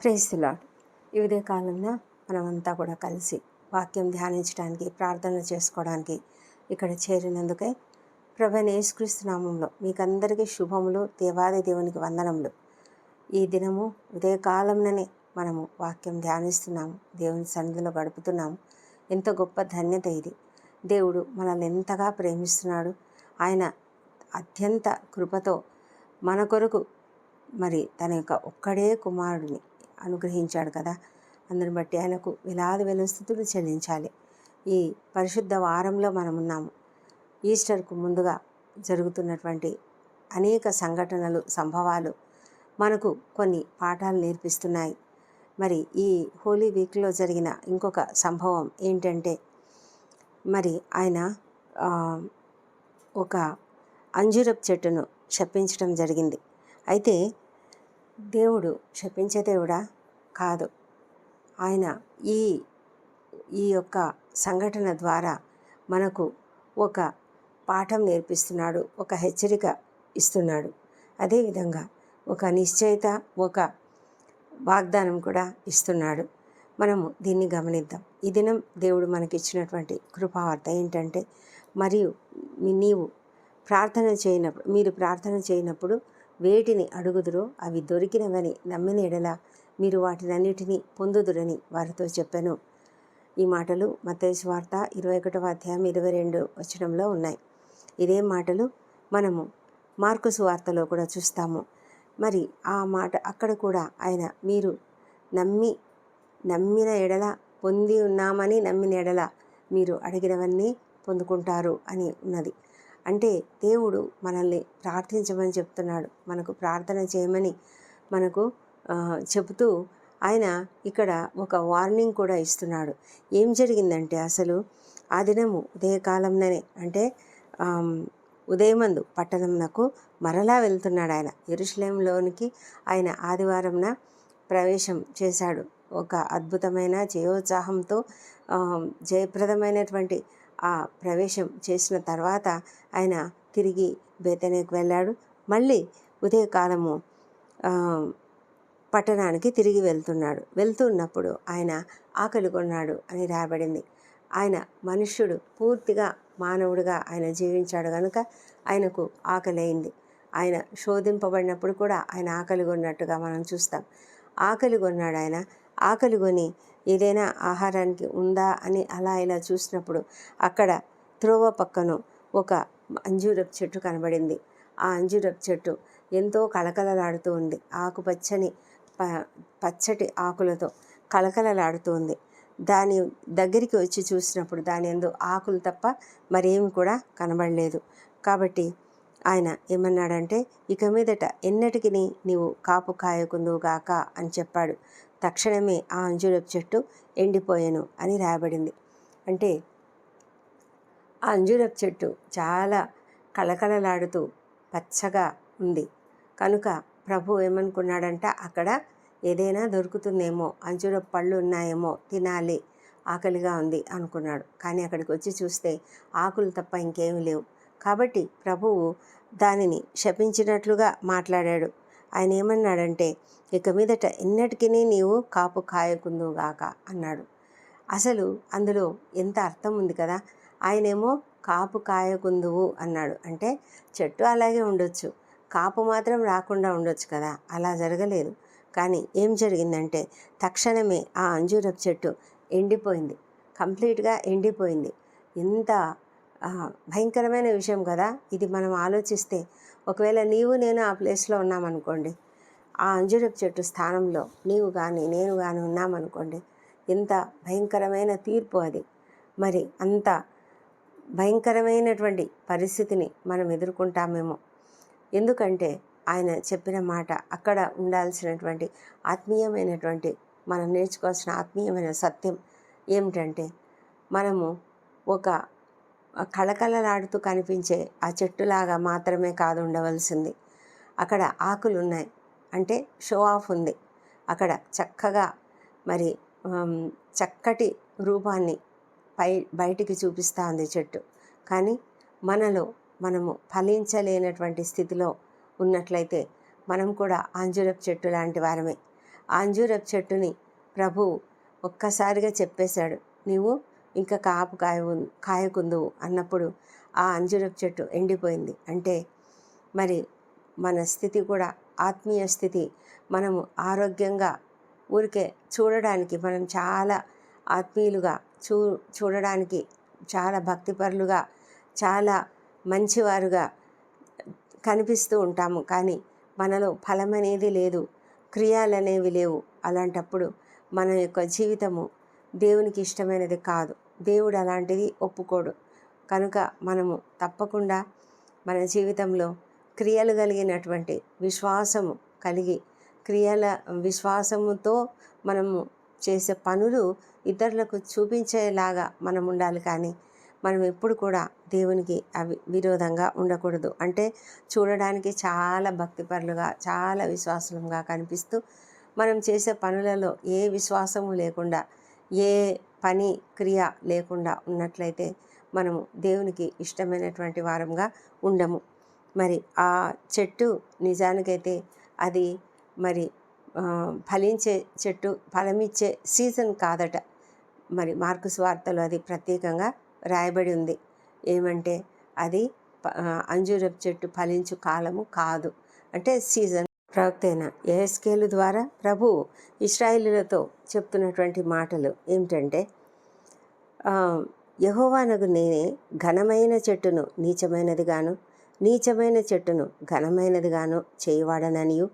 ప్రేస్తులాడ్ ఈ ఉదయ కాలంలో మనమంతా కూడా కలిసి వాక్యం ధ్యానించడానికి ప్రార్థన చేసుకోవడానికి ఇక్కడ చేరినందుకే ప్రభు యేసుక్రీస్తు నామంలో మీకందరికీ శుభములు దేవాది దేవునికి వందనములు. ఈ దినము ఉదయకాలంలోనే మనము వాక్యం ధ్యానిస్తున్నాము దేవుని సన్నిధిలో గడుపుతున్నాము. ఎంత గొప్ప ధన్యత ఇది. దేవుడు మనల్ని ఎంతగా ప్రేమిస్తున్నాడు ఆయన అత్యంత కృపతో మన కొరకు మరి తన యొక్క ఒక్కడే కుమారుడిని అనుగ్రహించాడు కదా. అందుని బట్టి ఆయనకు వేలాది వేల చెల్లించాలి. ఈ పరిశుద్ధ వారంలో మనం ఉన్నాము. ఈస్టర్కు ముందుగా జరుగుతున్నటువంటి అనేక సంఘటనలు సంభవాలు మనకు కొన్ని పాఠాలు నేర్పిస్తున్నాయి. మరి ఈ హోలీ వీక్లో జరిగిన ఇంకొక సంభవం ఏంటంటే మరి ఆయన ఒక అంజూరపు చెట్టును శపించడం జరిగింది. అయితే దేవుడు క్షపించే దేవుడా? కాదు. ఆయన ఈ ఈ యొక్క సంఘటన ద్వారా మనకు ఒక పాఠం నేర్పిస్తున్నాడు ఒక హెచ్చరిక ఇస్తున్నాడు. అదేవిధంగా ఒక నిశ్చయిత ఒక వాగ్దానం కూడా ఇస్తున్నాడు. మనము దీన్ని గమనిద్దాం. ఈ దినం దేవుడు మనకిచ్చినటువంటి కృపావార్త ఏంటంటే మరియు నీవు ప్రార్థన చేయనప్పుడు మీరు ప్రార్థన చేయనప్పుడు వేటిని అడుగుదురో అవి దొరికినవని నమ్మిన ఎడల మీరు వాటినన్నిటినీ పొందుదురని వారితో చెప్పాను. ఈ మాటలు మతేష్ వార్త ఇరవై ఒకటవ అధ్యాయం ఇరవై రెండు వచనంలో ఉన్నాయి. ఇదే మాటలు మనము మార్కుసు వార్తలో కూడా చూస్తాము. మరి ఆ మాట అక్కడ కూడా ఆయన మీరు నమ్మి నమ్మిన ఎడల పొంది ఉన్నామని నమ్మిన ఎడల మీరు అడిగినవన్నీ పొందుకుంటారు అని ఉన్నది. అంటే దేవుడు మనల్ని ప్రార్థించమని చెప్తున్నాడు. మనకు ప్రార్థన చేయమని మనకు చెబుతూ ఆయన ఇక్కడ ఒక వార్నింగ్ కూడా ఇస్తున్నాడు. ఏం జరిగిందంటే అసలు ఆ దినము ఉదయకాలంలోనే అంటే ఉదయమందు పట్టణంనకు మరలా వెళ్తున్నాడు ఆయన. ఎరుషలేంలోనికి ఆయన ఆదివారంన ప్రవేశం చేశాడు. ఒక అద్భుతమైన జయోత్సాహంతో జయప్రదమైనటువంటి ఆ ప్రవేశం చేసిన తర్వాత ఆయన తిరిగి బేతనేకి వెళ్ళాడు. మళ్ళీ ఉదయకాలము పట్టణానికి తిరిగి వెళ్తున్నాడు. వెళ్తున్నప్పుడు ఆయన ఆకలి కొన్నాడు అని రాయబడింది. ఆయన మనుష్యుడు పూర్తిగా మానవుడిగా ఆయన జీవించాడు కనుక ఆయనకు ఆకలి అయింది ఆయన శోధింపబడినప్పుడు కూడా ఆయన ఆకలి కొన్నట్టుగా మనం చూస్తాం. ఆకలి కొన్నాడు ఆయన ఆకలి కొని ఏదైనా ఆహారానికి ఉందా అని అలా ఇలా చూసినప్పుడు అక్కడ త్రోవ పక్కను ఒక అంజూరపు చెట్టు కనబడింది. ఆ అంజూరపు చెట్టు ఎంతో కలకలలాడుతూ ఉంది. ఆకుపచ్చని ప పచ్చటి ఆకులతో కళకళలాడుతూ ఉంది దాని దగ్గరికి వచ్చి చూసినప్పుడు దాని ఎందు ఆకులు తప్ప మరేమి కూడా కనబడలేదు. కాబట్టి ఆయన ఏమన్నాడంటే ఇక మీదట ఎన్నటికి నీవు కాపు కాయకుందుగాక అని చెప్పాడు. తక్షణమే ఆ అంజూరపు చెట్టు ఎండిపోయాను అని రాయబడింది. అంటే ఆ అంజూరపు చెట్టు చాలా కళకళలాడుతూ పచ్చగా ఉంది. కనుక ప్రభు ఏమనుకున్నాడంట అక్కడ ఏదైనా దొరుకుతుందేమో అంజూరపు పళ్ళు ఉన్నాయేమో తినాలి ఆకలిగా ఉంది అనుకున్నాడు. కానీ అక్కడికి వచ్చి చూస్తే ఆకులు తప్ప ఇంకేమీ లేవు. కాబట్టి ప్రభువు దానిని శపించినట్లుగా మాట్లాడాడు. ఆయన ఏమన్నాడంటే ఇక మీదట ఎన్నటికీ నీవు కాపు కాయకుందువుగాక అన్నాడు. అసలు అందులో ఎంత అర్థం ఉంది కదా ఆయనేమో కాపు కాయకుందువు అన్నాడు. అంటే చెట్టు అలాగే ఉండొచ్చు కాపు మాత్రం రాకుండా ఉండొచ్చు కదా అలా జరగలేదు. కానీ ఏం జరిగిందంటే తక్షణమే ఆ అంజూరపు చెట్టు ఎండిపోయింది కంప్లీట్గా ఎండిపోయింది. ఎంత భయంకరమైన విషయం కదా ఇది మనం ఆలోచిస్తే ఒకవేళ నీవు నేను ఆ ప్లేస్లో ఉన్నామనుకోండి ఆ అంజూరపు చెట్టు స్థానంలో నీవు కానీ నేను కానీ ఉన్నామనుకోండి ఎంత భయంకరమైన తీర్పు అది. మరి అంత భయంకరమైనటువంటి పరిస్థితిని మనం ఎదుర్కొంటామేమో. ఎందుకంటే ఆయన చెప్పిన మాట అక్కడ ఉండాల్సినటువంటి ఆత్మీయమైనటువంటి మనం నేర్చుకోవాల్సిన ఆత్మీయమైన సత్యం ఏమిటంటే మనము ఒక కళకళలాడుతూ కనిపించే ఆ చెట్టులాగా మాత్రమే కాదు ఉండవలసింది. అక్కడ ఆకులు ఉన్నాయి అంటే షో ఆఫ్ ఉంది. అక్కడ చక్కగా మరి చక్కటి రూపాన్ని పై బయటికి చూపిస్తూ ఉంది చెట్టు. కానీ మనలో మనము ఫలించలేనటువంటి స్థితిలో ఉన్నట్లయితే మనం కూడా అంజురపు చెట్టు లాంటి వారమే. ఆ చెట్టుని ప్రభు ఒక్కసారిగా చెప్పేశాడు. నీవు ఇంకా కాపు కాయ కాయకుందువు అన్నప్పుడు ఆ అంజురపు చెట్టు ఎండిపోయింది. అంటే మరి మన స్థితి కూడా ఆత్మీయ స్థితి. మనము ఆరోగ్యంగా ఊరికే చూడడానికి మనం చాలా ఆత్మీయులుగా చూ చూడడానికి చాలా భక్తిపరులుగా చాలా మంచివారుగా కనిపిస్తూ ఉంటాము. కానీ మనలో ఫలం అనేది లేదు క్రియాలనేవి లేవు. అలాంటప్పుడు మన యొక్క జీవితము దేవునికి ఇష్టమైనది కాదు. దేవుడు అలాంటిది ఒప్పుకోడు. కనుక మనము తప్పకుండా మన జీవితంలో క్రియలు కలిగినటువంటి విశ్వాసము కలిగి క్రియల విశ్వాసముతో మనము చేసే పనులు ఇతరులకు చూపించేలాగా మనం ఉండాలి కానీ మనం ఎప్పుడు కూడా దేవునికి అవి విరోధంగా ఉండకూడదు. అంటే చూడడానికి చాలా భక్తిపరులుగా చాలా విశ్వాసంగా కనిపిస్తూ మనం చేసే పనులలో ఏ విశ్వాసము లేకుండా ఏ పని క్రియ లేకుండా ఉన్నట్లయితే మనము దేవునికి ఇష్టమైనటువంటి వారంగా ఉండము. మరి ఆ చెట్టు నిజానికైతే అది మరి ఫలించే చెట్టు ఫలమిచ్చే సీజన్ కాదట. మరి మార్కు స్వార్తలో అది ప్రత్యేకంగా రాయబడి ఉంది. ఏమంటే అది అంజూరపు చెట్టు ఫలించు కాలము కాదు. అంటే సీజన్ ప్రవక్త అయిన ఏఎస్కేలు ద్వారా ప్రభు ఇస్రాయిలులతో చెప్తున్నటువంటి మాటలు ఏమిటంటే యహోవానకు నేనే ఘనమైన చెట్టును నీచమైనదిగాను. నీచమైన చెట్టును ఘనమైనదిగాను చేయవాడననియు.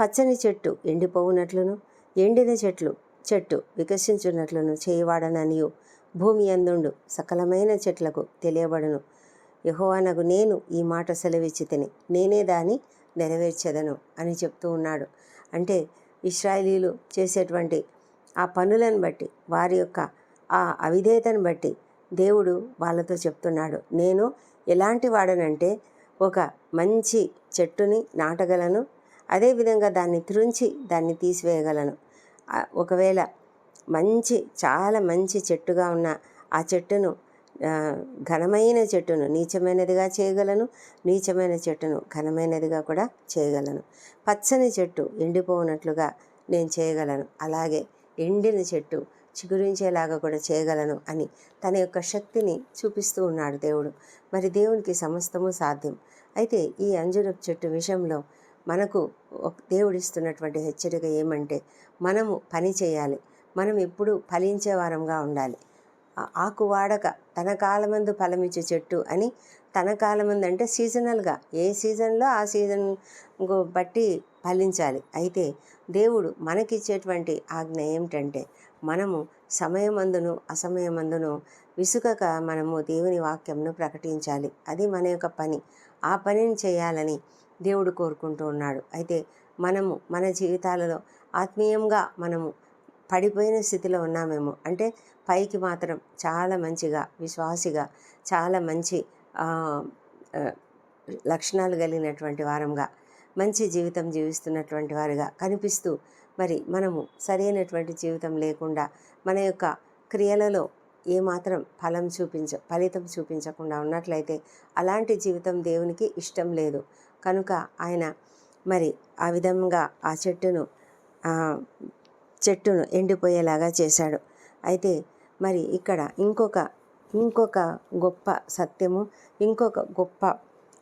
పచ్చని చెట్టు ఎండిపోవునట్లును ఎండిన చెట్లు చెట్టు వికసించున్నట్లును చేయవాడననియు. భూమి అందుండు సకలమైన చెట్లకు తెలియబడును. యహోవానగు నేను ఈ మాట సెలవిచ్చి తిని నేనే దాన్ని నెరవేర్చెదను అని చెప్తూ ఉన్నాడు. అంటే ఇస్రాయలీలు చేసేటువంటి ఆ పనులను బట్టి వారి యొక్క ఆ అవిధేయతను బట్టి దేవుడు వాళ్ళతో చెప్తున్నాడు. నేను ఎలాంటి వాడనంటే ఒక మంచి చెట్టుని నాటగలను అదేవిధంగా దాన్ని త్రుంచి దాన్ని తీసివేయగలను. ఒకవేళ మంచి చాలా మంచి చెట్టుగా ఉన్న ఆ చెట్టును ఘనమైన చెట్టును నీచమైనదిగా చేయగలను నీచమైన చెట్టును ఘనమైనదిగా కూడా చేయగలను. పచ్చని చెట్టు ఎండిపోనట్లుగా నేను చేయగలను. అలాగే ఎండిన చెట్టు చిగురించేలాగా కూడా చేయగలను అని తన యొక్క శక్తిని చూపిస్తూ ఉన్నాడు దేవుడు. మరి దేవునికి సమస్తము సాధ్యం. అయితే ఈ అంజురపు చెట్టు విషయంలో మనకు దేవుడిస్తున్నటువంటి హెచ్చరిక ఏమంటే మనము పని చేయాలి. మనం ఎప్పుడు ఫలించే వారంగా ఉండాలి. ఆకు వాడక తన కాలమందు ఫలమిచ్చే చెట్టు అని తన కాలమందు అంటే సీజనల్గా ఏ సీజన్లో ఆ సీజన్ బట్టి ఫలించాలి. అయితే దేవుడు మనకిచ్చేటువంటి ఆజ్ఞ ఏమిటంటే మనము సమయమందును అసమయమందును విసుకక మనము దేవుని వాక్యంను ప్రకటించాలి. అది మన యొక్క పని. ఆ పనిని చేయాలని దేవుడు కోరుకుంటూ ఉన్నాడు. అయితే మనము మన జీవితాలలో ఆత్మీయంగా మనము పడిపోయిన స్థితిలో ఉన్నామేమో. అంటే పైకి మాత్రం చాలా మంచిగా విశ్వాసిగా చాలా మంచి లక్షణాలు కలిగినటువంటి వారంగా మంచి జీవితం జీవిస్తున్నటువంటి వారిగా కనిపిస్తూ మరి మనము సరైనటువంటి జీవితం లేకుండా మన యొక్క క్రియలలో ఏమాత్రం ఫలం చూపించ ఫలితం చూపించకుండా ఉన్నట్లయితే అలాంటి జీవితం దేవునికి ఇష్టం లేదు. కనుక ఆయన మరి ఆ విధంగా ఆ చెట్టును చెట్టును ఎండిపోయేలాగా చేశాడు. అయితే మరి ఇక్కడ ఇంకొక ఇంకొక గొప్ప సత్యము ఇంకొక గొప్ప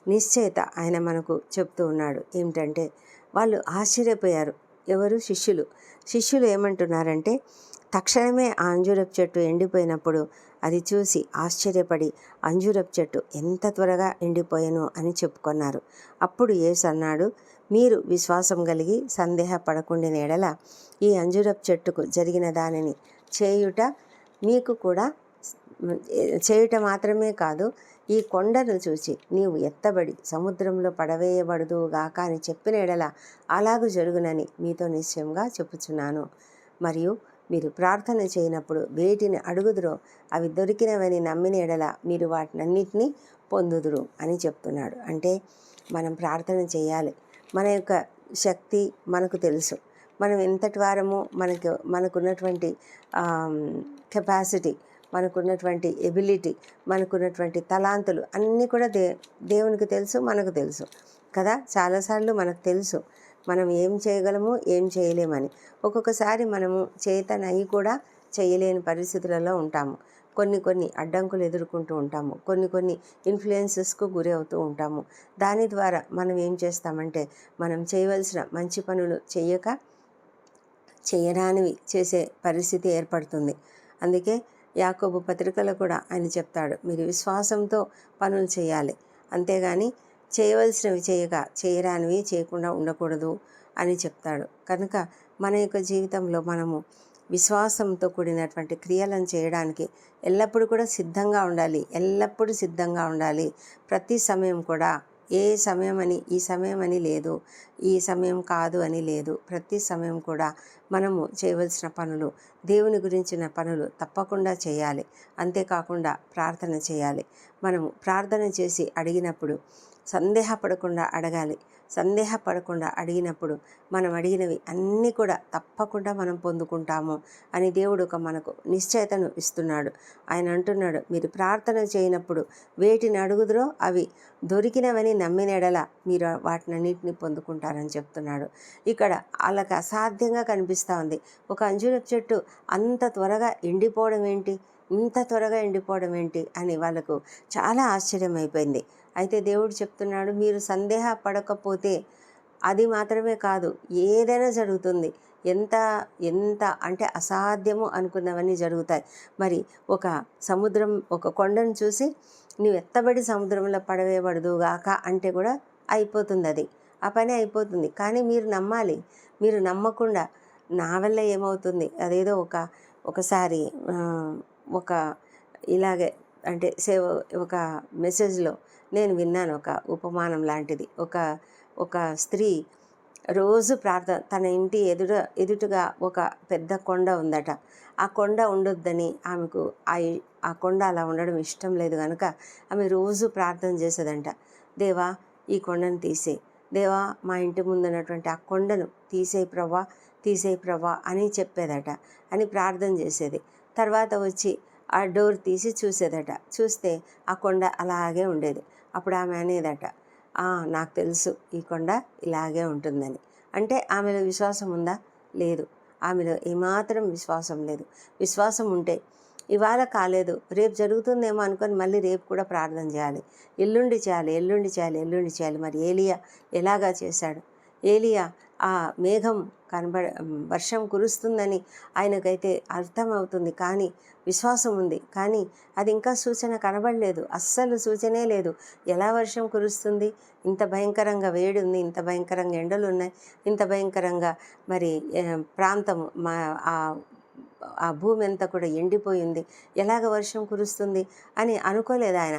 నిశ్చయత ఆయన మనకు చెప్తూ ఉన్నాడు. ఏమిటంటే వాళ్ళు ఆశ్చర్యపోయారు. ఎవరు? శిష్యులు. శిష్యులు ఏమంటున్నారంటే తక్షణమే ఆ అంజూరపు చెట్టు ఎండిపోయినప్పుడు అది చూసి ఆశ్చర్యపడి అంజూరపు చెట్టు ఎంత త్వరగా ఎండిపోయాను అని చెప్పుకున్నారు. అప్పుడు ఏసు అన్నాడు మీరు విశ్వాసం కలిగి సందేహపడకుండా ఎడల ఈ అంజూరపు చెట్టుకు జరిగిన దానిని చేయుట మీకు కూడా చేయుట మాత్రమే కాదు ఈ కొండను చూసి నీవు ఎత్తబడి సముద్రంలో పడవేయబడదు గాక అని చెప్పిన ఎడల అలాగూ జరుగునని మీతో నిశ్చయంగా చెప్పుచున్నాను. మరియు మీరు ప్రార్థన చేయనప్పుడు వేటిని అడుగుదురో అవి దొరికినవని నమ్మిన ఎడల మీరు వాటినన్నిటినీ పొందుదురు అని చెప్తున్నాడు. అంటే మనం ప్రార్థన చేయాలి. మన యొక్క శక్తి మనకు తెలుసు. మనం ఎంతటి వారము మనకు మనకున్నటువంటి కెపాసిటీ మనకున్నటువంటి ఎబిలిటీ మనకున్నటువంటి తలాంతులు అన్నీ కూడా దే దేవునికి తెలుసు మనకు తెలుసు. కదా? చాలాసార్లు మనకు తెలుసు. మనం ఏం చేయగలము ఏం చేయలేమని. ఒక్కొక్కసారి మనము చేతనయ్యి కూడా చేయలేని పరిస్థితులలో ఉంటాము. కొన్ని కొన్ని అడ్డంకులు ఎదుర్కొంటూ ఉంటాము. కొన్ని కొన్ని ఇన్ఫ్లుయెన్సెస్కు గురి అవుతూ ఉంటాము. దాని ద్వారా మనం ఏం చేస్తామంటే మనం చేయవలసిన మంచి పనులు చేయక చేయరానివి చేసే పరిస్థితి ఏర్పడుతుంది. అందుకే యాకోబు పత్రికలో కూడా ఆయన చెప్తాడు మీరు విశ్వాసంతో పనులు చేయాలి. అంతేగాని చేయవలసినవి చేయగా చేయరానివి చేయకుండా ఉండకూడదు అని చెప్తాడు. కనుక మన యొక్క జీవితంలో మనము విశ్వాసంతో కూడినటువంటి క్రియలను చేయడానికి ఎల్లప్పుడూ కూడా సిద్ధంగా ఉండాలి. ఎల్లప్పుడూ సిద్ధంగా ఉండాలి. ప్రతి సమయం కూడా ఏ సమయం అని ఈ సమయం అని లేదు ఈ సమయం కాదు అని లేదు. ప్రతి సమయం కూడా మనము చేయవలసిన పనులు దేవుని గురించిన పనులు తప్పకుండా చేయాలి. అంతేకాకుండా ప్రార్థన చేయాలి. మనము ప్రార్థన చేసి అడిగినప్పుడు సందేహపడకుండా అడగాలి. సందేహపడకుండా అడిగినప్పుడు మనం అడిగినవి అన్నీ కూడా తప్పకుండా మనం పొందుకుంటాము అని దేవుడు ఒక మనకు నిశ్చయతను ఇస్తున్నాడు. ఆయన అంటున్నాడు మీరు ప్రార్థన చేయనప్పుడు వేటిని అడుగుదరో అవి దొరికినవని నమ్మినెడల మీరు వాటినన్నింటిని పొందుకుంటారని చెప్తున్నాడు. ఇక్కడ వాళ్ళకి అసాధ్యంగా కనిపిస్తూ ఉంది. ఒక అంజురపు చెట్టు అంత త్వరగా ఎండిపోవడం ఏంటి? ఇంత త్వరగా ఎండిపోవడం ఏంటి? అని వాళ్ళకు చాలా ఆశ్చర్యం అయిపోయింది. అయితే దేవుడు చెప్తున్నాడు మీరు సందేహపడకపోతే అది మాత్రమే కాదు ఏదైనా జరుగుతుంది. ఎంత ఎంత అంటే అసాధ్యము అనుకున్నవన్నీ జరుగుతాయి. మరి ఒక సముద్రం ఒక కొండను చూసి నువ్వు ఎత్తబడి సముద్రంలో పడవేయబడదు గాక అంటే కూడా అయిపోతుంది అది ఆ పని అయిపోతుంది. కానీ మీరు నమ్మాలి మీరు నమ్మకుండా నా వల్ల ఏమవుతుంది? అదేదో ఒక ఒకసారి ఒక ఇలాగే అంటే సేవ ఒక మెసేజ్లో నేను విన్నాను ఒక ఉపమానం లాంటిది. ఒక ఒక స్త్రీ రోజు ప్రార్థన తన ఇంటి ఎదుట ఎదుటగా ఒక పెద్ద కొండ ఉందట. ఆ కొండ ఉండొద్దని ఆమెకు ఆ ఆ కొండ అలా ఉండడం ఇష్టం లేదు కనుక ఆమె రోజు ప్రార్థన చేసేదంట. దేవా ఈ కొండను తీసే దేవా మా ఇంటి ముందున్నటువంటి ఆ కొండను తీసే ప్రభా తీసే ప్రభా అని చెప్పేదట. అని ప్రార్థన చేసేది. తర్వాత వచ్చి ఆ డోర్ తీసి చూసేదట. చూస్తే ఆ కొండ అలాగే ఉండేది. అప్పుడు ఆమె అనేదట నాకు తెలుసు ఈ కొండ ఇలాగే ఉంటుందని. అంటే ఆమెలో విశ్వాసం ఉందా? లేదు. ఆమెలో ఏమాత్రం విశ్వాసం లేదు. విశ్వాసం ఉంటే ఇవాళ కాలేదు రేపు జరుగుతుందేమో అనుకొని మళ్ళీ రేపు కూడా ప్రార్థన చేయాలి. ఎల్లుండి చేయాలి ఎల్లుండి చేయాలి ఎల్లుండి చేయాలి. మరి ఏలియా ఎలాగా చేశాడు? ఏలియా ఆ మేఘం కనబడ వర్షం కురుస్తుందని ఆయనకైతే అర్థమవుతుంది. కానీ విశ్వాసం ఉంది. కానీ అది ఇంకా సూచన కనబడలేదు. అస్సలు సూచనే లేదు. ఎలా వర్షం కురుస్తుంది? ఇంత భయంకరంగా వేడి ఉంది ఇంత భయంకరంగా ఎండలు ఉన్నాయి ఇంత భయంకరంగా మరి ప్రాంతం మా ఆ భూమి అంతా కూడా ఎండిపోయింది. ఎలాగ వర్షం కురుస్తుంది? అని అనుకోలేదు ఆయన.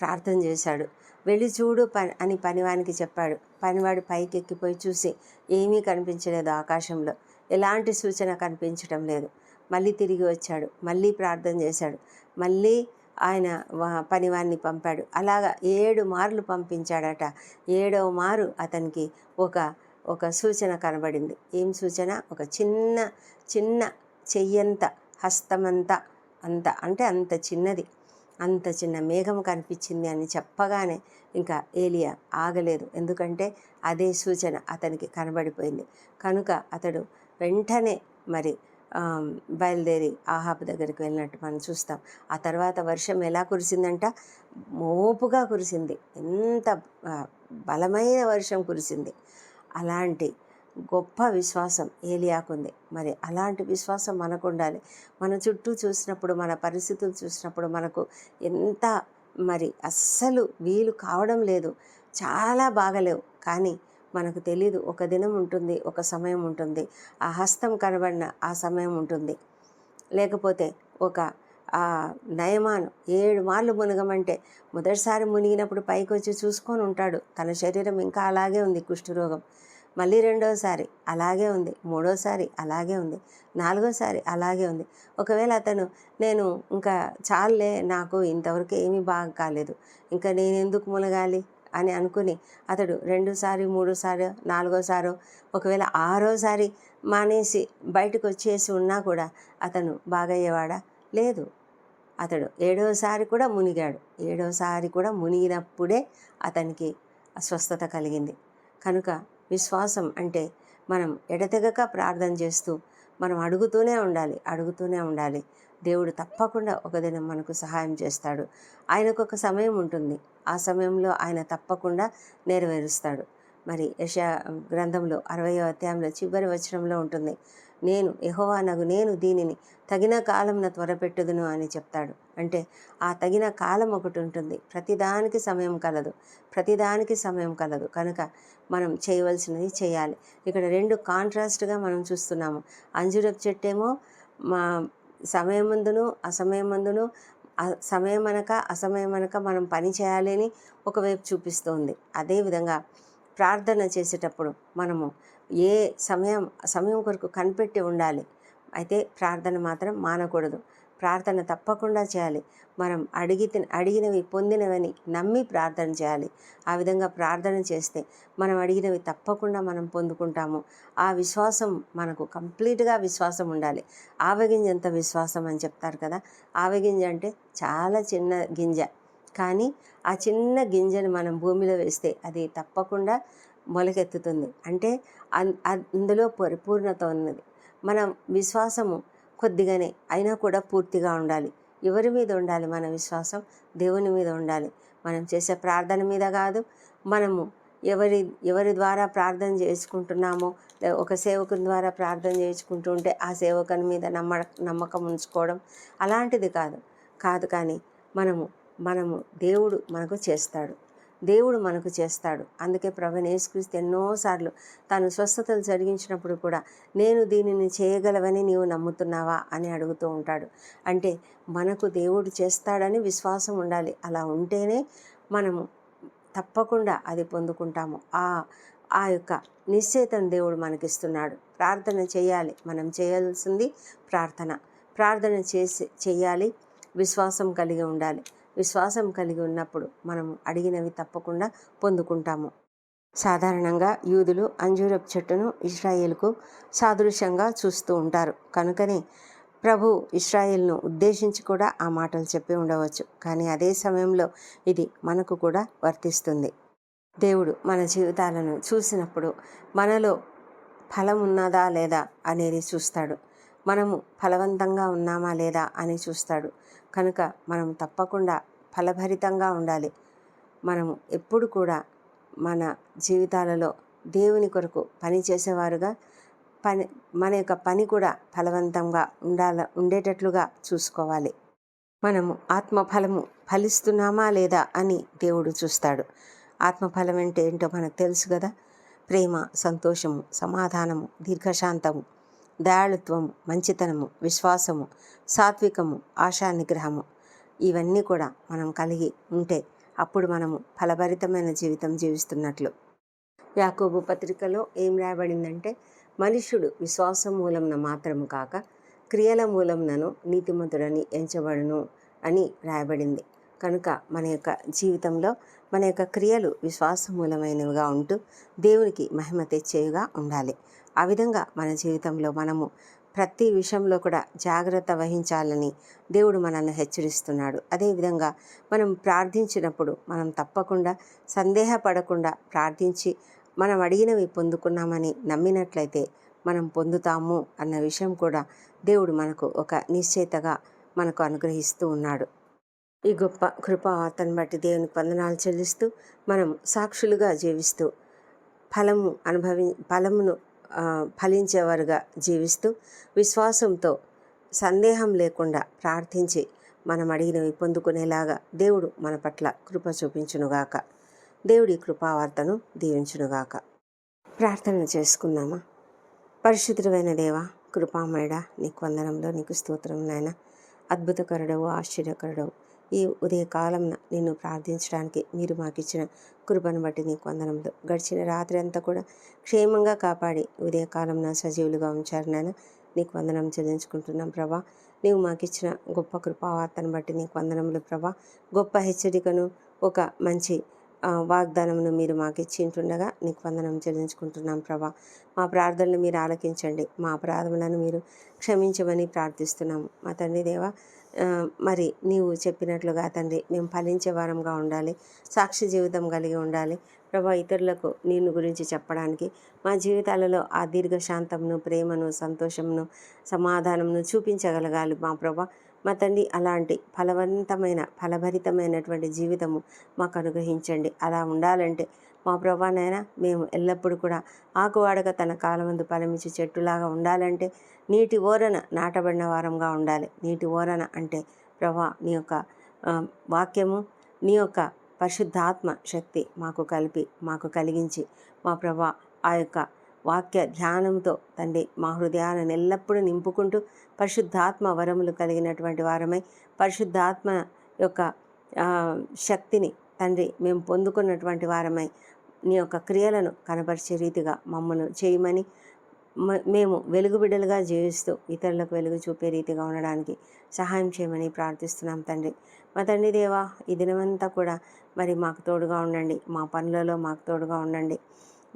ప్రార్థన చేశాడు. వెళ్ళి చూడు పని అని పనివానికి చెప్పాడు. పనివాడు పైకి ఎక్కిపోయి చూసి ఏమీ కనిపించలేదు ఆకాశంలో. ఎలాంటి సూచన కనిపించడం లేదు. మళ్ళీ తిరిగి వచ్చాడు. మళ్ళీ ప్రార్థన చేశాడు. మళ్ళీ ఆయన పనివాన్ని పంపాడు. అలాగా ఏడు మార్లు పంపించాడట. ఏడవ మారు అతనికి ఒక ఒక సూచన కనబడింది. ఏం సూచన? ఒక చిన్న చిన్న చెయ్యంత హస్తమంత అంత. అంటే అంత చిన్నది. అంత చిన్న మేఘం కనిపించింది అని చెప్పగానే ఇంకా ఏలియా ఆగలేదు. ఎందుకంటే అదే సూచన అతనికి కనబడిపోయింది. కనుక అతడు వెంటనే మరి బయలుదేరి ఆహాబ్ దగ్గరికి వెళ్ళినట్టు మనం చూస్తాం. ఆ తర్వాత వర్షం ఎలా కురిసిందంట? మోపుగా కురిసింది. ఎంత బలమైన వర్షం కురిసింది. అలాంటి గొప్ప విశ్వాసం ఏలియాకుంది. మరి అలాంటి విశ్వాసం మనకు ఉండాలి మన చుట్టూ చూసినప్పుడు మన పరిస్థితులు చూసినప్పుడు మనకు ఎంత మరి అస్సలు వీలు కావడం లేదు. చాలా బాగలేవు. కానీ మనకు తెలీదు. ఒక దినం ఉంటుంది ఒక సమయం ఉంటుంది. ఆ హస్తం కనబడిన ఆ సమయం ఉంటుంది. లేకపోతే ఒక ఆ నయమాను ఏడు మార్లు మునగమంటే మొదటిసారి మునిగినప్పుడు పైకి వచ్చి చూసుకొని ఉంటాడు. తన శరీరం ఇంకా అలాగే ఉంది కుష్ఠరోగం. మళ్ళీ రెండోసారి అలాగే ఉంది మూడోసారి అలాగే ఉంది నాలుగోసారి అలాగే ఉంది. ఒకవేళ అతను నేను ఇంకా చాలే నాకు ఇంతవరకు ఏమీ బాగా కాలేదు ఇంకా నేను ఎందుకు మునగాలి అని అనుకుని అతడు రెండుసారి మూడోసారి నాలుగోసారో ఒకవేళ ఆరోసారి మానేసి బయటకు వచ్చేసి ఉన్నా కూడా అతను బాగయ్యేవాడా? లేదు. అతడు ఏడోసారి కూడా మునిగాడు. ఏడోసారి కూడా మునిగినప్పుడే అతనికి అస్వస్థత కలిగింది. కనుక విశ్వాసం అంటే మనం ఎడతెగక ప్రార్థన చేస్తూ మనం అడుగుతూనే ఉండాలి అడుగుతూనే ఉండాలి. దేవుడు తప్పకుండా ఒక దినం మనకు సహాయం చేస్తాడు. ఆయనకు ఒక సమయం ఉంటుంది. ఆ సమయంలో ఆయన తప్పకుండా నెరవేరుస్తాడు. మరి యశ గ్రంథంలో అరవయో అధ్యాయంలో చివరి వచనంలో ఉంటుంది. నేను యహోవానగు నేను దీనిని తగిన కాలంన త్వరపెట్టుదును అని చెప్తాడు. అంటే ఆ తగిన కాలం ఒకటి ఉంటుంది. ప్రతిదానికి సమయం కలదు. ప్రతిదానికి సమయం కలదు. కనుక మనం చేయవలసినది చేయాలి. ఇక్కడ రెండు కాంట్రాస్ట్గా మనం చూస్తున్నాము. అంజురపు చెట్టేమో మా సమయమందును అసమయమందును అ- సమయం అనక అసమయం అనక మనం పని చేయాలి అని ఒకవైపు చూపిస్తోంది. అదేవిధంగా ప్రార్థన చేసేటప్పుడు మనము ఏ సమయం సమయం కొరకు కనిపెట్టి ఉండాలి. అయితే ప్రార్థన మాత్రం మానకూడదు. ప్రార్థన తప్పకుండా చేయాలి. మనం అడిగి అడిగినవి పొందినవని నమ్మి ప్రార్థన చేయాలి. ఆ విధంగా ప్రార్థన చేస్తే మనం అడిగినవి తప్పకుండా మనం పొందుకుంటాము. ఆ విశ్వాసం మనకు కంప్లీట్గా విశ్వాసం ఉండాలి. ఆవగింజంత విశ్వాసం అని చెప్తారు కదా! ఆవగింజ అంటే చాలా చిన్న గింజ. కానీ ఆ చిన్న గింజను మనం భూమిలో వేస్తే అది తప్పకుండా మొలకెత్తుతుంది. అంటే అందులో పరిపూర్ణత ఉన్నది. మనం విశ్వాసము కొద్దిగానే అయినా కూడా పూర్తిగా ఉండాలి. ఎవరి మీద ఉండాలి మన విశ్వాసం? దేవుని మీద ఉండాలి. మనం చేసే ప్రార్థన మీద కాదు. మనము ఎవరి ఎవరి ద్వారా ప్రార్థన చేసుకుంటున్నామో ఒక సేవకుని ద్వారా ప్రార్థన చేసుకుంటూ ఉంటే ఆ సేవకుని మీద నమ్మ నమ్మకం ఉంచుకోవడం అలాంటిది కాదు. కాదు కానీ మనము మనము దేవుడు మనకు చేస్తాడు. దేవుడు మనకు చేస్తాడు. అందుకే ప్రభుని యేసుక్రీస్తు ఎన్నోసార్లు తాను స్వస్థతలు జరిగించినప్పుడు కూడా నేను దీనిని చేయగలవని నీవు నమ్ముతున్నావా అని అడుగుతూ ఉంటాడు. అంటే మనకు దేవుడు చేస్తాడని విశ్వాసం ఉండాలి. అలా ఉంటేనే మనము తప్పకుండా అది పొందుకుంటాము. ఆ ఆ యొక్క నిశ్చయితను దేవుడు మనకిస్తున్నాడు. ప్రార్థన చేయాలి. మనం చేయాల్సింది ప్రార్థన. ప్రార్థన చేసి చేయాలి. విశ్వాసం కలిగి ఉండాలి. విశ్వాసం కలిగి ఉన్నప్పుడు మనం అడిగినవి తప్పకుండా పొందుకుంటాము. సాధారణంగా యూదులు అంజూరపు చెట్టును ఇస్రాయేల్కు సాదృశ్యంగా చూస్తూ ఉంటారు. కనుకనే ప్రభు ఇస్రాయేల్ను ఉద్దేశించి కూడా ఆ మాటలు చెప్పి ఉండవచ్చు. కానీ అదే సమయంలో ఇది మనకు కూడా వర్తిస్తుంది. దేవుడు మన జీవితాలను చూసినప్పుడు మనలో ఫలం ఉన్నదా లేదా అనేది చూస్తాడు. మనము ఫలవంతంగా ఉన్నామా లేదా అని చూస్తాడు. కనుక మనం తప్పకుండా ఫలభరితంగా ఉండాలి. మనము ఎప్పుడు కూడా మన జీవితాలలో దేవుని కొరకు పని చేసేవారుగా పని మన యొక్క పని కూడా ఫలవంతంగా ఉండాల ఉండేటట్లుగా చూసుకోవాలి. మనము ఆత్మఫలము ఫలిస్తున్నామా లేదా అని దేవుడు చూస్తాడు. ఆత్మఫలం అంటే ఏంటో మనకు తెలుసు కదా? ప్రేమ సంతోషము సమాధానము దీర్ఘశాంతము. దయాళుత్వము మంచితనము విశ్వాసము సాత్వికము ఆశా నిగ్రహము ఇవన్నీ కూడా మనం కలిగి ఉంటే అప్పుడు మనము ఫలభరితమైన జీవితం జీవిస్తున్నట్లు. యాకోబు పత్రికలో ఏం రాయబడిందంటే మనుష్యుడు విశ్వాసం మూలంన మాత్రము కాక క్రియల మూలంనను నీతిమంతుడని ఎంచబడును అని రాయబడింది. కనుక మన యొక్క జీవితంలో మన యొక్క క్రియలు విశ్వాసమూలమైనవిగా ఉంటూ దేవునికి మహిమ తెచ్చేవిగా ఉండాలి. ఆ విధంగా మన జీవితంలో మనము ప్రతి విషయంలో కూడా జాగ్రత్త వహించాలని దేవుడు మనల్ని హెచ్చరిస్తున్నాడు. అదేవిధంగా మనం ప్రార్థించినప్పుడు మనం తప్పకుండా సందేహపడకుండా ప్రార్థించి మనం అడిగినవి పొందుకున్నామని నమ్మినట్లయితే మనం పొందుతాము అన్న విషయం కూడా దేవుడు మనకు ఒక నిశ్చయితగా మనకు అనుగ్రహిస్తూ ఉన్నాడు. ఈ గొప్ప కృపావార్తను బట్టి దేవునికి వందనాలు చెల్లిస్తూ మనం సాక్షులుగా జీవిస్తూ ఫలము అనుభవి ఫలమును ఫలించేవారుగా జీవిస్తూ విశ్వాసంతో సందేహం లేకుండా ప్రార్థించి మనం అడిగినవి పొందుకునేలాగా దేవుడు మన పట్ల కృప చూపించునుగాక. దేవుడి కృపావార్తను దీవించునుగాక. ప్రార్థన చేసుకుందామా? పరిశుద్ధమైన దేవ కృపామేడ నీకు వందనంలో నీకు స్తోత్రం నాయన. అద్భుతకరుడవు ఆశ్చర్యకరుడవు. ఈ ఉదయకాలంన నిన్ను ప్రార్థించడానికి మీరు మాకు ఇచ్చిన కృపను బట్టి నీకు వందనంలో గడిచిన రాత్రి అంతా కూడా క్షేమంగా కాపాడి ఉదయకాలంన సజీవులుగా ఉంచారు నాయన. నీకు వందనం చెల్లించుకుంటున్నాం ప్రభా. నీవు మాకు ఇచ్చిన గొప్ప కృపావార్తను బట్టి నీకు వందనములు ప్రభా. గొప్ప హెచ్చరికను ఒక మంచి వాగ్దానమును మీరు మాకు ఇచ్చి ఉంటుండగా నీకు వందనం చెల్లించుకుంటున్నాం ప్రభా. మా ప్రార్థనలు మీరు ఆలకించండి. మా అపరాధములను మీరు క్షమించమని ప్రార్థిస్తున్నాము. మా తండ్రి దేవా మరి నీవు చెప్పినట్లుగా తండ్రి మేము ఫలించే వారంగా ఉండాలి సాక్షి జీవితం కలిగి ఉండాలి. ప్రభా ఇతరులకు నేను గురించి చెప్పడానికి మా జీవితాలలో ఆ దీర్ఘశాంతంను ప్రేమను సంతోషమును సమాధానమును చూపించగలగాలి మా ప్రభా. మా తండ్రి అలాంటి ఫలవంతమైన ఫలభరితమైనటువంటి జీవితము మాకు అనుగ్రహించండి. అలా ఉండాలంటే మా ప్రభానైనా మేము ఎల్లప్పుడూ కూడా ఆకువాడక తన కాలమందు ఫలమిచ్చి చెట్టులాగా ఉండాలంటే నీటి ఓరన నాటబడిన వారంగా ఉండాలి. నీటి ఓరన అంటే ప్రభా నీ యొక్క వాక్యము నీ యొక్క పరిశుద్ధాత్మ శక్తి మాకు కలిపి మాకు కలిగించి మా ప్రభా ఆ యొక్క వాక్య ధ్యానంతో తండ్రి మా హృదయాలను ఎల్లప్పుడూ నింపుకుంటూ పరిశుద్ధాత్మ వరములు కలిగినటువంటి వారమై పరిశుద్ధాత్మ యొక్క శక్తిని తండ్రి మేము పొందుకున్నటువంటి వారమై నీ యొక్క క్రియలను కనబరిచే రీతిగా మమ్మల్ని చేయమని మ- మేము వెలుగు బిడ్డలుగా జీవిస్తూ ఇతరులకు వెలుగు చూపే రీతిగా ఉండడానికి సహాయం చేయమని ప్రార్థిస్తున్నాం తండ్రి. మా తండ్రి దేవా ఈ దినమంతా కూడా మరి మాకు తోడుగా ఉండండి. మా పనులలో మాకు తోడుగా ఉండండి.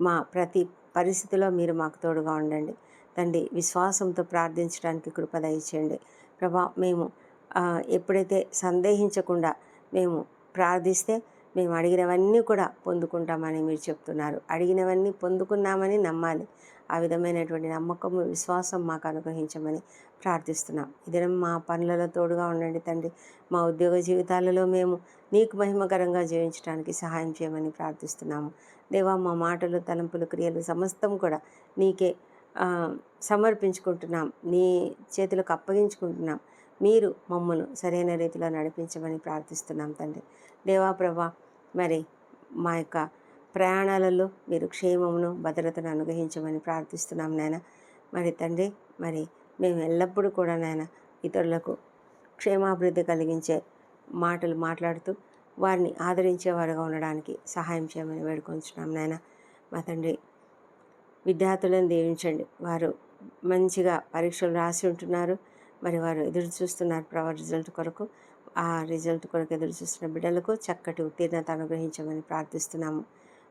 మా ప్రతి పరిస్థితిలో మీరు మాకు తోడుగా ఉండండి. తండ్రి విశ్వాసంతో ప్రార్థించడానికి కృప దయచేయండి. ప్రభా మేము ఎప్పుడైతే సందేహించకుండా మేము ప్రార్థిస్తే మేము అడిగినవన్నీ కూడా పొందుకుంటామని మీరు చెప్తున్నారు. అడిగినవన్నీ పొందుకున్నామని నమ్మాలి. ఆ విధమైనటువంటి నమ్మకము విశ్వాసం మాకు అనుగ్రహించమని ప్రార్థిస్తున్నాం. ఇదే మా పనులలో తోడుగా ఉండండి తండ్రి. మా ఉద్యోగ జీవితాలలో మేము నీకు మహిమకరంగా జీవించడానికి సహాయం చేయమని ప్రార్థిస్తున్నాము. దేవా మా మాటలు తలంపులు క్రియలు సమస్తం కూడా నీకే సమర్పించుకుంటున్నాం. నీ చేతులకు అప్పగించుకుంటున్నాం. మీరు మమ్మను సరైన రీతిలో నడిపించమని ప్రార్థిస్తున్నాం తండ్రి. దేవాప్రభా మరి మా యొక్క ప్రయాణాలలో మీరు క్షేమమును భద్రతను అనుగ్రహించమని ప్రార్థిస్తున్నాం నాయన. మరి తండ్రి మరి మేము ఎల్లప్పుడూ కూడా నాయన ఇతరులకు క్షేమాభివృద్ధి కలిగించే మాటలు మాట్లాడుతూ వారిని ఆదరించేవారుగా ఉండడానికి సహాయం చేయమని వేడుకొంచున్నాం నాయన. మా తండ్రి విద్యార్థులను దీవించండి. వారు మంచిగా పరీక్షలు రాసి ఉంటున్నారు. మరి వారు ఎదురు చూస్తున్నారు ప్రవర్ రిజల్ట్ కొరకు. ఆ రిజల్ట్ కొరకు ఎదురు చూస్తున్న బిడ్డలకు చక్కటి ఉత్తీర్ణత అనుగ్రహించమని ప్రార్థిస్తున్నాము.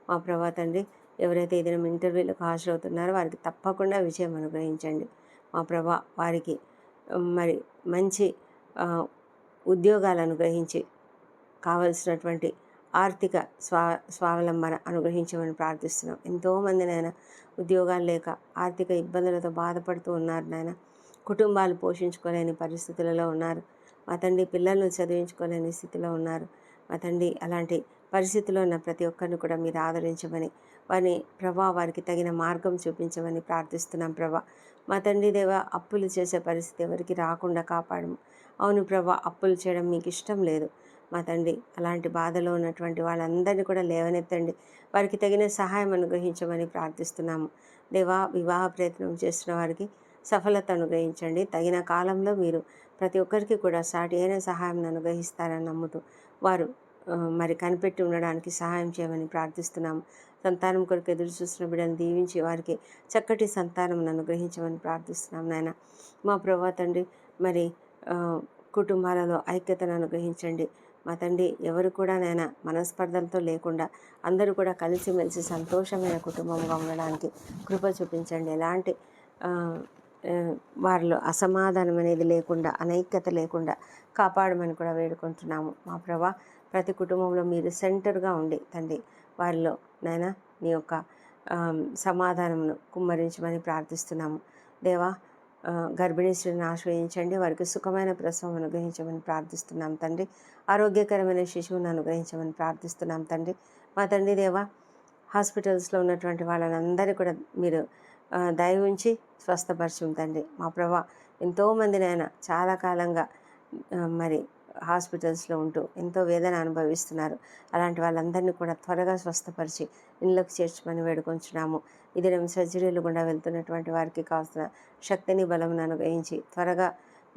మా ప్రభా తండ్రి ఎవరైతే ఏదైనా ఇంటర్వ్యూలకు హాజరవుతున్నారో వారికి తప్పకుండా విజయం అనుగ్రహించండి. మా ప్రభా వారికి మరి మంచి ఉద్యోగాలు అనుగ్రహించి కావలసినటువంటి ఆర్థిక స్వా స్వావలంబన అనుగ్రహించమని ప్రార్థిస్తున్నాం. ఎంతోమంది నాయన ఉద్యోగాలు లేక ఆర్థిక ఇబ్బందులతో బాధపడుతూ ఉన్నారు నాయన. కుటుంబాలు పోషించుకోలేని పరిస్థితులలో ఉన్నారు. మా తండ్రి పిల్లలను చదివించుకోలేని స్థితిలో ఉన్నారు. మా తండ్రి అలాంటి పరిస్థితిలో ఉన్న ప్రతి ఒక్కరిని కూడా మీరు ఆదరించమని వారిని ప్రభా వారికి తగిన మార్గం చూపించమని ప్రార్థిస్తున్నాం ప్రభా. మా తండ్రి దేవ అప్పులు చేసే పరిస్థితి ఎవరికి రాకుండా కాపాడము. అవును ప్రభా అప్పులు చేయడం మీకు ఇష్టం లేదు. మా తండ్రి అలాంటి బాధలో ఉన్నటువంటి వాళ్ళందరినీ కూడా లేవనెత్తండి. వారికి తగిన సహాయం అనుగ్రహించమని ప్రార్థిస్తున్నాము. దేవా వివాహ ప్రయత్నం చేస్తున్న వారికి సఫలత అనుగ్రహించండి. తగిన కాలంలో మీరు ప్రతి ఒక్కరికి కూడా సాటి అయిన సహాయం అనుగ్రహిస్తారని నమ్ముతూ వారు మరి కనిపెట్టి ఉండడానికి సహాయం చేయమని ప్రార్థిస్తున్నాము. సంతానం కొరకు ఎదురు చూస్తున్న బిడ్డను దీవించి వారికి చక్కటి సంతానం అనుగ్రహించమని ప్రార్థిస్తున్నాం నాయన. మా ప్రభా తండ్రి మరి కుటుంబాలలో ఐక్యతను అనుగ్రహించండి మా తండ్రి ఎవరు కూడా నాయన మనస్పర్ధలతో లేకుండా అందరూ కూడా కలిసిమెలిసి సంతోషమైన కుటుంబంగా ఉండడానికి కృప చూపించండి. ఎలాంటి వారిలో అసమాధానం అనేది లేకుండా అనైక్యత లేకుండా కాపాడమని కూడా వేడుకుంటున్నాము. మా ప్రభా ప్రతి కుటుంబంలో మీరు సెంటర్గా ఉండి తండ్రి వారిలో నాయన నీ యొక్క సమాధానమును కుమ్మరించమని ప్రార్థిస్తున్నాము. దేవా ఆ, గర్భిణీ స్త్రీని ఆశ్రయించండి వారికి సుఖమైన ప్రసవం అనుగ్రహించమని ప్రార్థిస్తున్నాం తండ్రి. ఆరోగ్యకరమైన శిశువును అనుగ్రహించమని ప్రార్థిస్తున్నాం తండ్రి. మా తండ్రి దేవా హాస్పిటల్స్లో ఉన్నటువంటి వాళ్ళందరినీ కూడా మీరు దయ ఉంచి స్వస్థపరిచి తండ్రి మా ప్రభా ఎంతోమంది నాయన చాలా కాలంగా మరి హాస్పిటల్స్లో ఉంటూ ఎంతో వేదన అనుభవిస్తున్నారు. అలాంటి వాళ్ళందరినీ కూడా త్వరగా స్వస్థపరిచి ఇళ్ళకు చేర్చమని వేడుకొంచున్నాము. ఇది సర్జరీలు గుండా వెళ్తున్నటువంటి వారికి కావాల్సిన శక్తిని బలమును అనుగ్రహించి త్వరగా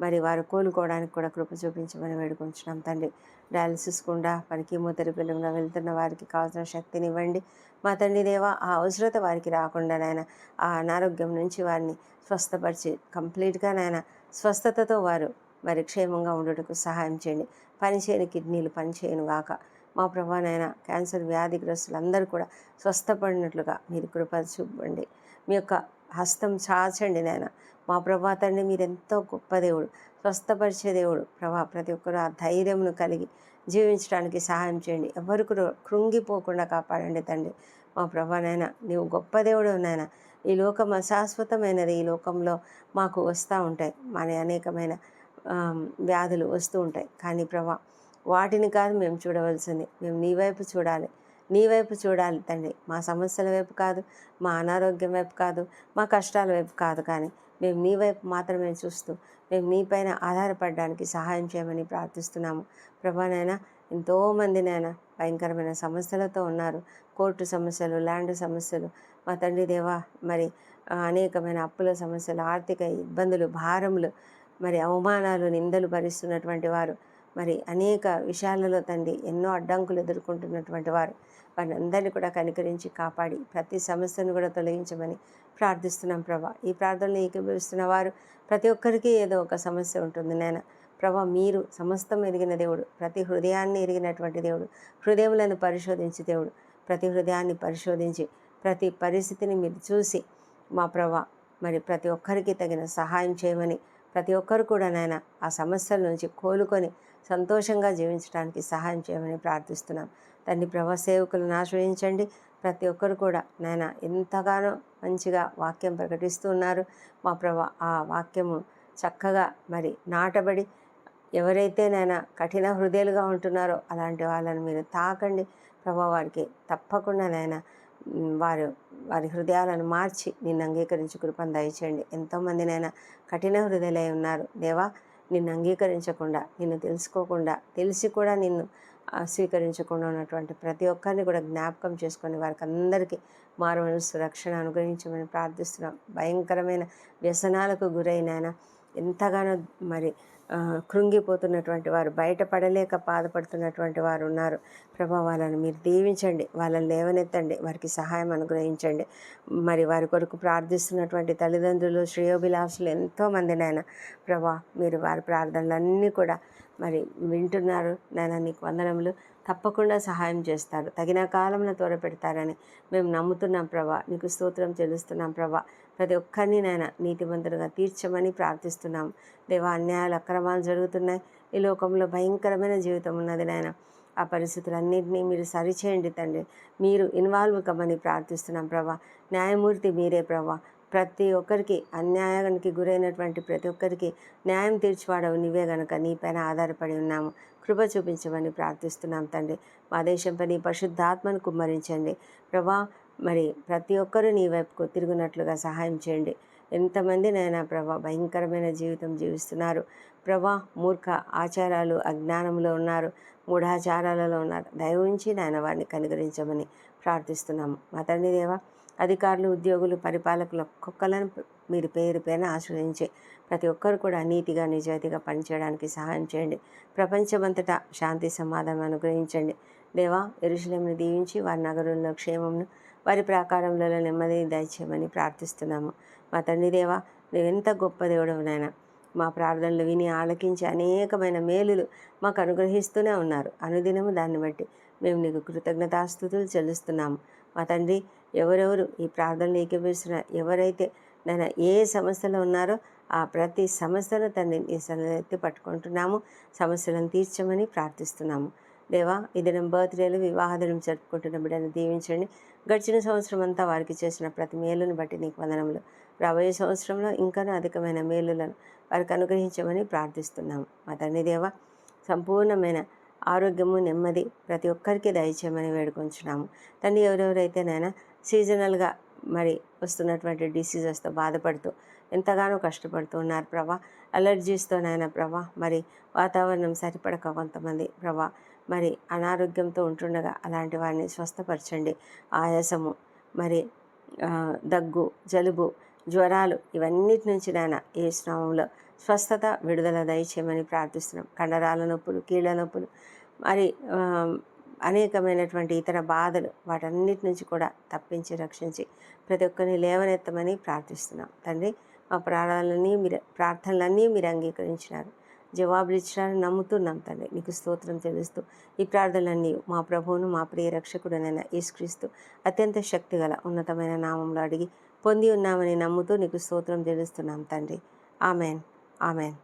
మరి వారు కోలుకోవడానికి కూడా కృప చూపించమని వేడుకొంచున్నాం తండ్రి. డయాలసిస్ గుండా మరి కీమోథెరపీల వెళ్తున్న వారికి కావాల్సిన శక్తిని ఇవ్వండి మా తండ్రి దేవ ఆ అవసరత వారికి రాకుండా నాయన ఆ అనారోగ్యం నుంచి వారిని స్వస్థపరిచి కంప్లీట్గా నాయన స్వస్థతతో వారు మరి క్షేమంగా ఉండటకు సహాయం చేయండి. పనిచేయని కిడ్నీలు పనిచేయను గాక. మా ప్రభా నాయన క్యాన్సర్ వ్యాధిగ్రస్తులందరూ కూడా స్వస్థపడినట్లుగా మీరు కృప చూపండి. మీ యొక్క హస్తం చాచండి నాయన. మా ప్రభా తండ్రి మీరు ఎంతో గొప్ప దేవుడు స్వస్థపరిచే దేవుడు. ప్రభా ప్రతి ఒక్కరు ఆ ధైర్యమును కలిగి జీవించడానికి సహాయం చేయండి. ఎవరు కృంగిపోకుండా కాపాడండి తండ్రి. మా ప్రభానైనా నీవు గొప్ప దేవుడు నాయన. ఈ లోకం అశాశ్వతమైనది. ఈ లోకంలో మాకు వస్తూ ఉంటాయి. మన అనేకమైన వ్యాధులు వస్తూ ఉంటాయి. కానీ ప్రభా వాటిని కాదు మేము చూడవలసింది. మేము నీ వైపు చూడాలి. నీ వైపు చూడాలి తండ్రి. మా సమస్యల వైపు కాదు మా అనారోగ్యం వైపు కాదు మా కష్టాల వైపు కాదు కానీ మేము నీ వైపు మాత్రమే చూస్తూ మేము నీపైన ఆధారపడడానికి సహాయం చేయమని ప్రార్థిస్తున్నాము. ప్రభానైనా ఎంతోమంది నాయన భయంకరమైన సమస్యలతో ఉన్నారు. కోర్టు సమస్యలు ల్యాండ్ సమస్యలు మా తండ్రి దేవా మరి అనేకమైన అప్పుల సమస్యలు ఆర్థిక ఇబ్బందులు భారములు మరి అవమానాలు నిందలు భరిస్తున్నటువంటి వారు మరి అనేక విషయాలలో తండ్రి ఎన్నో అడ్డంకులు ఎదుర్కొంటున్నటువంటి వారు. వారిని అందరినీ కూడా కనికరించి కాపాడి ప్రతి సమస్యను కూడా తొలగించమని ప్రార్థిస్తున్నాం ప్రభా. ఈ ప్రార్థనలు ఏకీభవిస్తున్న వారు ప్రతి ఒక్కరికి ఏదో ఒక సమస్య ఉంటుంది నాయన. ప్రభా మీరు సమస్తం ఎరిగిన దేవుడు ప్రతి హృదయాన్ని ఎరిగినటువంటి దేవుడు హృదయములను పరిశోధించి దేవుడు ప్రతి హృదయాన్ని పరిశోధించి ప్రతి పరిస్థితిని మీరు చూసి మా ప్రభా మరి ప్రతి ఒక్కరికి తగిన సహాయం చేయమని ప్రతి ఒక్కరు కూడా నాయన ఆ సమస్యల నుంచి కోలుకొని సంతోషంగా జీవించడానికి సహాయం చేయమని ప్రార్థిస్తున్నాం. తండ్రి ప్రభా సేవకులను ఆశ్రయించండి. ప్రతి ఒక్కరు కూడా నాయన ఎంతగానో మంచిగా వాక్యం ప్రకటిస్తూ ఉన్నారు. మా ప్రభా ఆ వాక్యము చక్కగా మరి నాటబడి ఎవరైతే నాయన కఠిన హృదయాలుగా ఉంటున్నారో అలాంటి వాళ్ళని మీరు తాకండి. ప్రభా వారికి తప్పకుండా నాయన వారు వారి హృదయాలను మార్చి నిన్ను అంగీకరించి కృపను దయచేయండి. ఎంతోమందినైనా కఠిన హృదయాలై ఉన్నారు. దేవా నిన్ను అంగీకరించకుండా నిన్ను తెలుసుకోకుండా తెలిసి కూడా నిన్ను స్వీకరించకుండా ఉన్నటువంటి ప్రతి ఒక్కరిని కూడా జ్ఞాపకం చేసుకొని వారికి అందరికీ మారు సురక్షణ రక్షణ అనుగ్రహించమని ప్రార్థిస్తున్నాం. భయంకరమైన వ్యసనాలకు గురైన ఎంతగానో మరి కృంగిపోతున్నటువంటి వారు బయటపడలేక బాధపడుతున్నటువంటి వారు ఉన్నారు. ప్రభా వాళ్ళని మీరు దీవించండి. వాళ్ళని లేవనెత్తండి. వారికి సహాయం అనుగ్రహించండి. మరి వారి కొరకు ప్రార్థిస్తున్నటువంటి తల్లిదండ్రులు శ్రేయోభిలాషులు ఎంతోమంది నాయన. ప్రభా మీరు వారి ప్రార్థనలన్నీ కూడా మరి వింటున్నారు నాయన నీకు వందనములు. తప్పకుండా సహాయం చేస్తారు. తగిన కాలంలో త్వర పెడతారని మేము నమ్ముతున్నాం ప్రభా. నీకు స్తోత్రం చెల్లిస్తున్నాం ప్రభా. ప్రతి ఒక్కరిని నాయన నీతిమంతులుగా తీర్చమని ప్రార్థిస్తున్నాం. దేవా అన్యాయాలు అక్రమాలు జరుగుతున్నాయి. ఈ లోకంలో భయంకరమైన జీవితం ఉన్నది నాయన. ఆ పరిస్థితులన్నింటినీ మీరు సరిచేయండి తండ్రి. మీరు ఇన్వాల్వ్ కమ్మని ప్రార్థిస్తున్నాం ప్రభా. న్యాయమూర్తి మీరే ప్రభా. ప్రతి ఒక్కరికి అన్యాయానికి గురైనటువంటి ప్రతి ఒక్కరికి న్యాయం తీర్చివాడవు నీవే గనుక. నీపైన ఆధారపడి ఉన్నాము. కృప చూపించమని ప్రార్థిస్తున్నాం తండ్రి. మా దేశంపై నీ పరిశుద్ధాత్మను కుమ్మరించండి. ప్రభా మరి ప్రతి ఒక్కరూ నీ వైపుకు తిరుగునట్లుగా సహాయం చేయండి. ఎంతమంది నైనా ప్రభా భయంకరమైన జీవితం జీవిస్తున్నారు. ప్రభా మూర్ఖ ఆచారాలు అజ్ఞానంలో ఉన్నారు. మూఢాచారాలలో ఉన్నారు. దయ ఉంచి నాయన వారిని కనుగరించమని ప్రార్థిస్తున్నాము. మా తండ్రి దేవా అధికారులు ఉద్యోగులు పరిపాలకులు ఒక్కొక్కలను మీరు పేరు పేరున ఆశ్రయించే ప్రతి ఒక్కరు కూడా నీతిగా నిజాయితీగా పనిచేయడానికి సహాయం చేయండి. ప్రపంచమంతటా శాంతి సమాధానం అనుగ్రహించండి. దేవా ఎరుశలేంను దీవించి వారి నగరంలో క్షేమంను వారి ప్రాకారంలో నెమ్మది దయచేయమని ప్రార్థిస్తున్నాము. మా తండ్రి దేవా నువ్వెంత గొప్ప దేవుడవు నాయన. మా ప్రార్థనలు విని ఆలకించి అనేకమైన మేలులు మాకు అనుగ్రహిస్తూనే ఉన్నారు. అనుదినము దాన్ని బట్టి మేము నీకు కృతజ్ఞతాస్థుతులు చెల్లిస్తున్నాము. మా తండ్రి ఎవరెవరు ఈ ప్రార్థనలు ఏకీభవిస్తున్న ఎవరైతే నేను ఏ సమస్యలో ఉన్నారో ఆ ప్రతి సమస్యను తండ్రి నీ సన్నిధిలో ఎత్తి పట్టుకుంటున్నాము. సమస్యలను తీర్చమని ప్రార్థిస్తున్నాము. దేవా ఈ దినం బర్త్డేలు వివాహ దినం జరుపుకుంటున్న బిడ్డను దీవించండి. గడిచిన సంవత్సరం అంతా వారికి చేసిన ప్రతి మేలును బట్టి నీకు వందనములు. రాబోయే సంవత్సరంలో ఇంకనూ అధికమైన మేలులను వారికి అనుగ్రహించమని ప్రార్థిస్తున్నాము. మా తండ్రి దేవ సంపూర్ణమైన ఆరోగ్యము నెమ్మది ప్రతి ఒక్కరికి దయచేయమని వేడుకొంచున్నాము. తండ్రి ఎవరెవరైతే నైనా సీజనల్గా మరి వస్తున్నటువంటి డిసీజెస్తో బాధపడుతూ ఎంతగానో కష్టపడుతూ ఉన్నారు ప్రభా. అలర్జీస్తోనైనా ప్రభా మరి వాతావరణం సరిపడక కొంతమంది ప్రభా మరి అనారోగ్యంతో ఉంటుండగా అలాంటి వారిని స్వస్థపరచండి. ఆయాసము మరి దగ్గు జలుబు జ్వరాలు ఇవన్నిటి నుంచి నాయన ఏ స్నామంలో స్వస్థత విడుదల దయచేయమని ప్రార్థిస్తున్నాం. కండరాల నొప్పులు కీళ్ళ నొప్పులు మరి అనేకమైనటువంటి ఇతర బాధలు వాటన్నిటి నుంచి కూడా తప్పించి రక్షించి ప్రతి ఒక్కరిని లేవనెత్తమని ప్రార్థిస్తున్నాం. తండ్రి మా ప్రార్థనలన్నీ మీరు ప్రార్థనలన్నీ మీరు అంగీకరించినారు. జవాబులు ఇచ్చినారని నమ్ముతున్నాం తండ్రి. నీకు స్తోత్రం తెలుస్తూ ఈ ప్రార్థనలన్నీ మా ప్రభువును మా ప్రియ రక్షకుడనైన యేసుక్రీస్తు అత్యంత శక్తిగల ఉన్నతమైన నామంలో అడిగి పొంది ఉన్నామని నమ్ముతూ నీకు స్తోత్రం తెలుస్తున్నాం తండ్రి. ఆమెన్. ఆమెన్